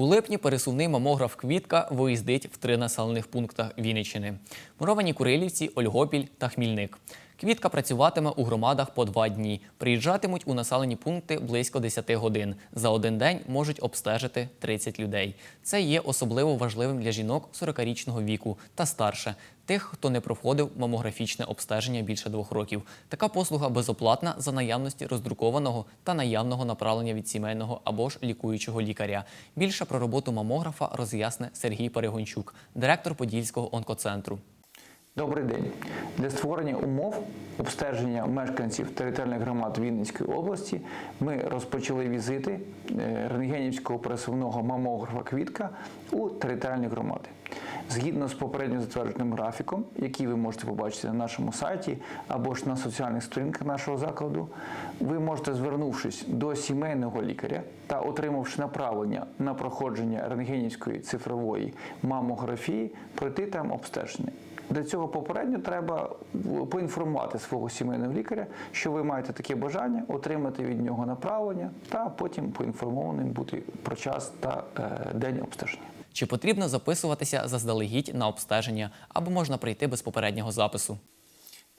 У липні пересувний мамограф Квітка виїздить в три населених пунктах Вінниччини: Муровані Курилівці, Ольгопіль та Хмільник. Квітка працюватиме у громадах по два дні. Приїжджатимуть у населені пункти близько 10 годин. За один день можуть обстежити 30 людей. Це є особливо важливим для жінок 40-річного віку та старше, тих, хто не проходив мамографічне обстеження більше двох років. Така послуга безоплатна за наявності роздрукованого та наявного направлення від сімейного або ж лікуючого лікаря. Більше про роботу мамографа роз'ясне Сергій Перегончук, директор Подільського онкоцентру. Добрий день. Для створення умов обстеження мешканців територіальних громад Вінницької області ми розпочали візити е, рентгенівського пересувного мамографа Квітка у територіальні громади. Згідно з попередньо затвердженим графіком, який ви можете побачити на нашому сайті або ж на соціальних сторінках нашого закладу, ви можете, звернувшись до сімейного лікаря та отримавши направлення на проходження рентгенівської цифрової мамографії, пройти там обстеження. Для цього попередньо треба поінформувати свого сімейного лікаря, що ви маєте таке бажання, отримати від нього направлення та потім поінформованим бути про час та е, день обстеження. Чи потрібно записуватися заздалегідь на обстеження, або можна прийти без попереднього запису?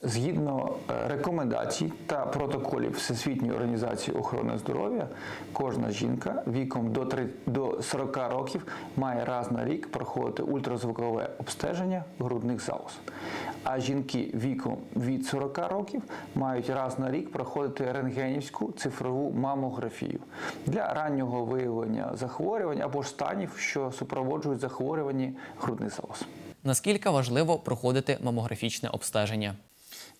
Згідно е, рекомендацій та протоколів Всесвітньої організації охорони здоров'я, кожна жінка віком до три- до 40 років має раз на рік проходити ультразвукове обстеження грудних залоз. А жінки віком від 40 років мають раз на рік проходити рентгенівську цифрову мамографію для раннього виявлення захворювань або ж станів, що супроводжують захворювання грудних залоз. Наскільки важливо проходити мамографічне обстеження?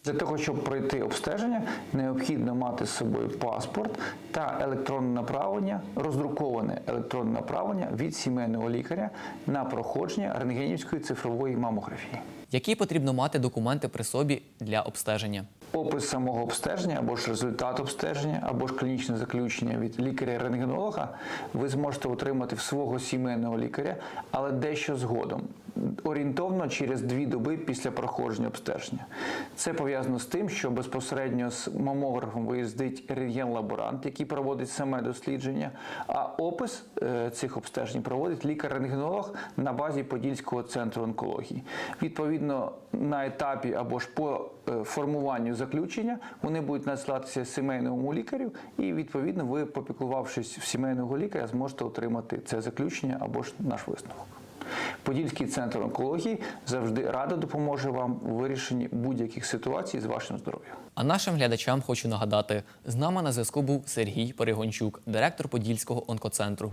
Для того, щоб пройти обстеження, необхідно мати з собою паспорт та електронне направлення, роздруковане електронне направлення від сімейного лікаря на проходження рентгенівської цифрової мамографії. Які потрібно мати документи при собі для обстеження? Опис самого обстеження або ж результат обстеження, або ж клінічне заключення від лікаря-рентгенолога ви зможете отримати в свого сімейного лікаря, але дещо згодом, орієнтовно через дві доби після проходження обстеження. Це пов'язано з тим, що безпосередньо з мамографом виїздить рентген-лаборант, який проводить саме дослідження, а опис е, цих обстежень проводить лікар-рентгенолог на базі Подільського центру онкології. Відповідно, на етапі або ж по е, формуванню заключення вони будуть надсилатися сімейному лікарю, і відповідно ви, попіклувавшись в сімейного лікаря, зможете отримати це заключення або ж наш висновок. Подільський центр онкології завжди радо допоможе вам у вирішенні будь-яких ситуацій з вашим здоров'ям. А нашим глядачам хочу нагадати: з нами на зв'язку був Сергій Перегончук, директор Подільського онкоцентру.